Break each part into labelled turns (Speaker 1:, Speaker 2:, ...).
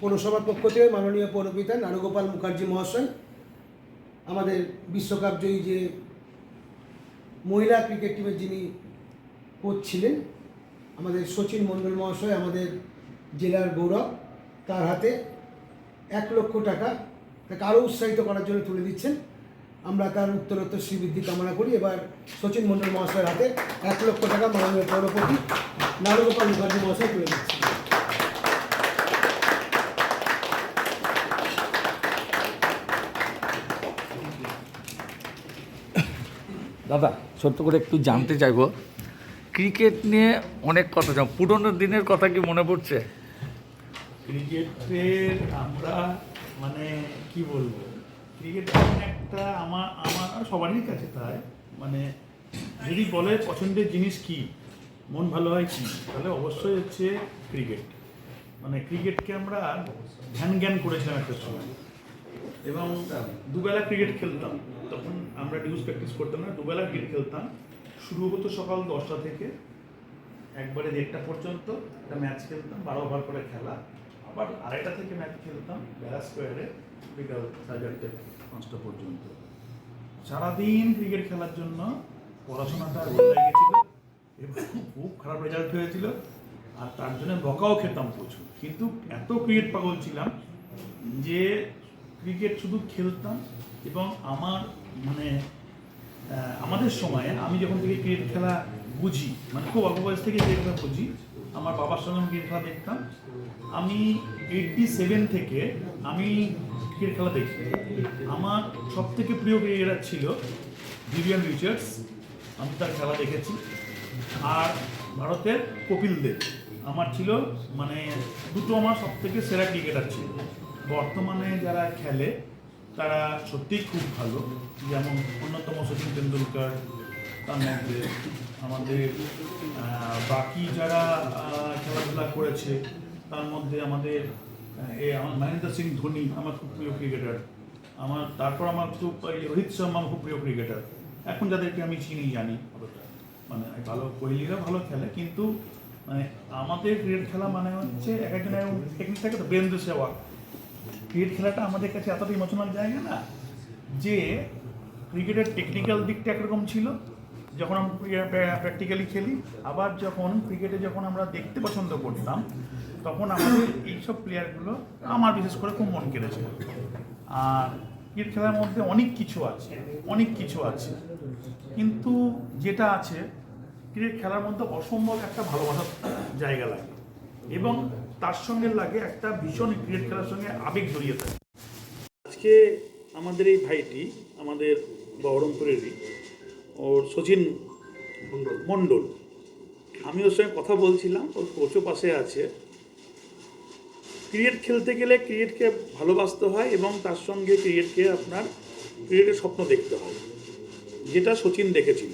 Speaker 1: পৌরসভার পক্ষ থেকে মাননীয় পৌরপিতা নারুগোপাল মুখার্জি মহাশয়, আমাদের বিশ্বকাপ জয়ী যে মহিলা ক্রিকেট টিমের যিনি কোচ ছিলেন, আমাদের সচিন মণ্ডল মহাশয়, আমাদের জেলার গৌরব, তার হাতে এক লক্ষ টাকা তাকে আরও উৎসাহিত করার জন্য তুলে দিচ্ছেন। আমরা তার উত্তরোত্তর শ্রীবৃদ্ধি কামনা করি। এবার সচিন মণ্ডল মহাশয়ের হাতে এক লক্ষ টাকা মাননীয় পৌরপতি নারুগোপাল মুখার্জি মহাশয় তুলে দিচ্ছেন।
Speaker 2: দাদা সত্য করে একটু জানতে চাইব। ক্রিকেট নিয়ে অনেক কথা জান। পুরোনো দিনের কথা কি মনে পড়ছে?
Speaker 3: ক্রিকেটের আমরা মানে কি বলব? ক্রিকেট একটা আমার আমার সবারই কাছে তাই। মানে যদি বলে পছন্দের জিনিস কি, মন ভালো হয় কি, তাহলে অবশ্যই হচ্ছে ক্রিকেট। মানে ক্রিকেটকে আমরা ধ্যান জ্ঞান করেছিলাম একটা সময়। এবং দুবেলা ক্রিকেট খেলতাম। তখন আমরা ডিউজ প্র্যাকটিস করতাম না, দুবেলা ক্রিকেট খেলতাম। শুরু হতো সকাল দশটা থেকে, একবারে দেড়টা পর্যন্ত একটা ম্যাচ খেলতাম, বারো ওভার করে খেলা। আবার আড়াইটা থেকে ম্যাচ খেলতাম, বেলা স্কোয়ারে বিকাল সাড়ে চারটে, পাঁচটা পর্যন্ত। সারাদিন ক্রিকেট খেলার জন্য পড়াশোনাটা বদলে গেছিল, এবং খুব খারাপ রেজাল্ট হয়েছিল, আর তার জন্য বকাও খেতাম প্রচুর। কিন্তু এত ক্রিকেট পাগল ছিলাম যে ক্রিকেট শুধু খেলতাম, এবং আমার মানে আমাদের সময়ে আমি যখন থেকে ক্রিকেট খেলা বুঝি মানে খুব অল্প বয়স থেকে ক্রিকেট খেলা বুঝি, আমার বাবার সঙ্গে আমি ক্রিকেট খেলা দেখতাম। আমি এইটটি সেভেন থেকে আমি ক্রিকেট খেলা দেখি। আমার সব থেকে প্রিয় ক্রিকেটার ছিল ভিভিয়ান রিচার্ডস আমি তার খেলা দেখেছি। আর ভারতের কপিল দেব। আমার ছিল মানে দুটো আমার সব থেকে সেরা ক্রিকেটার ছিল। বর্তমানে যারা খেলে তারা সত্যিই খুব ভালো। যেমন অন্যতম সচিন তেন্ডুলকার, তার মধ্যে আমাদের বাকি যারা খেলাধুলা করেছে, তার মধ্যে আমাদের এ, আমার মহেন্দ্র সিং ধোনি, আমার খুব প্রিয় ক্রিকেটার। আমার, তারপর আমার খুব রোহিত শর্মা আমার খুব প্রিয় ক্রিকেটার। এখন যাদেরকে আমি চিনি, জানি মানে ভালো কোহলিরা ভালো খেলে, কিন্তু মানে আমাদের ক্রিকেট খেলা মানে হচ্ছে, এক একজনের টেকনিক থাকে তো বেন্দ্র সেওয়াগ ক্রিকেট খেলাটা আমাদের কাছে এতটা ইমোশনাল জায়গা না যে ক্রিকেটের টেকনিক্যাল দিকটা একরকম ছিল। যখন আমরা প্র্যাকটিক্যালি খেলি, আবার যখন ক্রিকেটে যখন আমরা দেখতে পছন্দ করতাম, তখন আমাদের এইসব প্লেয়ারগুলো আমার বিশেষ করে খুব মন কেড়েছে আর ক্রিকেট খেলার মধ্যে অনেক কিছু আছে, অনেক কিছু আছে। কিন্তু যেটা আছে, ক্রিকেট খেলার মধ্যে অসম্ভব একটা ভালোবাসার জায়গা লাগে। এবং তার সঙ্গে লাগে একটা ভীষণ ক্রিকেট খেলার সঙ্গে আবেগ জড়িয়ে থাকে। আজকে আমাদের এই ভাইটি, আমাদের বহরমপুরেরই, ওর সচিন মণ্ডল। আমি ওর সঙ্গে কথা বলছিলাম, ওর কোচও পাশে আছে। ক্রিকেট খেলতে গেলে ক্রিকেটকে ভালোবাসতে হয় এবং তার সঙ্গে ক্রিকেটকে আপনার, ক্রিকেটের স্বপ্ন দেখতে হয়। যেটা সচিন দেখেছিল।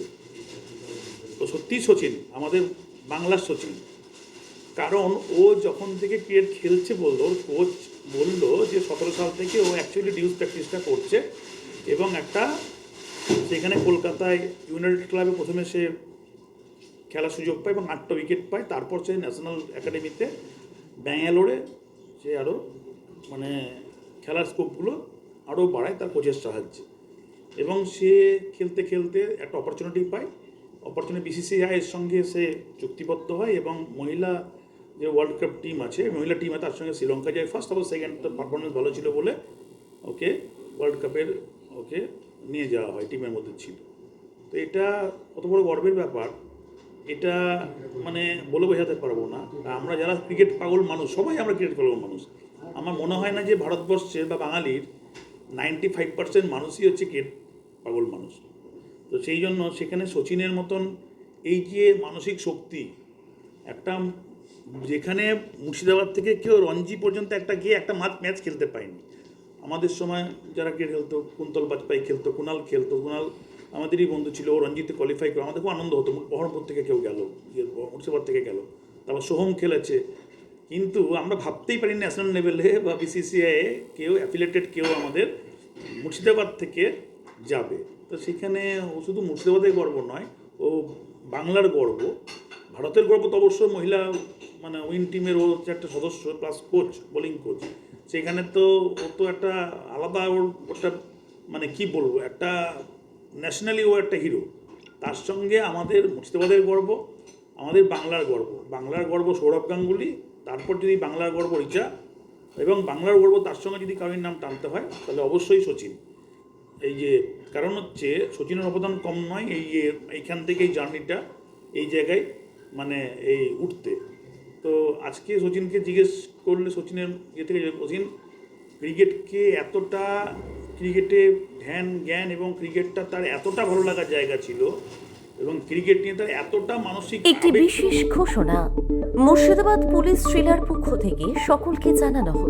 Speaker 3: তো সত্যিই সচিন, আমাদের বাংলার সচিন। কারণ ও যখন থেকে ক্রিকেট খেলছে বলল, ওর কোচ বলল যে সতেরো সাল থেকে ও অ্যাকচুয়ালি ডিউজ প্র্যাকটিসটা করছে এবং একটা সেখানে কলকাতায় ইউনাইটেড ক্লাবে প্রথমে সে খেলার সুযোগ পায় এবং আটটা উইকেট পায়, তারপর সে ন্যাশনাল একাডেমিতে ব্যাঙ্গালোরে সে আরও মানে খেলার স্কোপগুলো আরও বাড়ায় তার কোচের সাহায্যে। এবং সে খেলতে খেলতে একটা অপরচুনিটি পায়। অপরচুনিটি বিসিসিআই এর সঙ্গে সে চুক্তিবদ্ধ হয় এবং মহিলা যে ওয়ার্ল্ড কাপ টিম আছে, মহিলা টিমে তার সঙ্গে শ্রীলঙ্কা যায়। ফার্স্ট অফ সেকেন্ড তো পারফরমেন্স ভালো ছিল বলে ওকে ওয়ার্ল্ড কাপের ওকে নিয়ে যাওয়া হয় টিমের মধ্যে ছিল। তো এটা অত বড় গর্বের ব্যাপার। এটা মানে বলে বোঝাতে পারব না। আমরা যারা ক্রিকেট পাগল মানুষ, সবাই আমরা ক্রিকেট পাগল মানুষ। আমার মনে হয় না যে ভারতবর্ষের বা বাঙালির নাইনটি ফাইভ পার্সেন্ট মানুষই হচ্ছে ক্রিকেট পাগল মানুষ। তো সেই জন্য সেখানে সচিনের মতন এই যে মানসিক শক্তি, একটা যেখানে মুর্শিদাবাদ থেকে কেউ রঞ্জি পর্যন্ত একটা গিয়ে একটা মাঠ ম্যাচ খেলতে পায়নি। আমাদের সময় যারা কে খেলতো কুন্তল বাজপাই খেলতো কুণাল খেলতো কুণাল আমাদেরই বন্ধু ছিল ও রঞ্জিতে কোয়ালিফাই করে আমাদের খুব আনন্দ হতো। বহরমপুর থেকে কেউ গেল ইয়ে, মুর্শিদাবাদ থেকে গেল। তারপর সোহম খেলেছে। কিন্তু আমরা ভাবতেই পারি ন্যাশনাল লেভেলে বা বিসিসিআই কেউ অ্যাফিলেটেড কেউ আমাদের মুর্শিদাবাদ থেকে যাবে। তো সেখানে ও শুধু মুর্শিদাবাদের গর্ব নয় ও বাংলার গর্ব। ভারতের গর্ব তো অবশ্য মহিলা মানে উইন টিমের ও হচ্ছে একটা সদস্য প্লাস কোচ বোলিং কোচ সেখানে তো ও তো একটা আলাদা ওর ওটা মানে কি বলব, একটা ন্যাশনালি ও একটা হিরো তার সঙ্গে আমাদের মুর্শিদাবাদের গর্ব, আমাদের বাংলার গর্ব। বাংলার গর্ব সৌরভ গাঙ্গুলি, তারপর যদি বাংলার গর্ব রিচা এবং বাংলার গর্ব তার সঙ্গে যদি কারোর নাম টানতে হয়, তাহলে অবশ্যই সচিন। এই যে, কারণ হচ্ছে সচিনের অবদান কম নয়, এই যে, এইখান থেকে এই জার্নিটা এই জায়গায় মানে এই উঠতে। তো আজকে সচিনকে জিজ্ঞেস করলে সচিনের ইয়ে থেকে সচিন ক্রিকেটকে এতটা ক্রিকেটে ধ্যান জ্ঞান এবং ক্রিকেটটা তার এতটা ভালো লাগার জায়গা ছিল এবং ক্রিকেট নিয়ে তার এতটা মানসিক
Speaker 4: একটি বিশেষ ঘোষণা মুর্শিদাবাদ পুলিশ জেলার পক্ষ থেকে সকলকে জানানো হলো।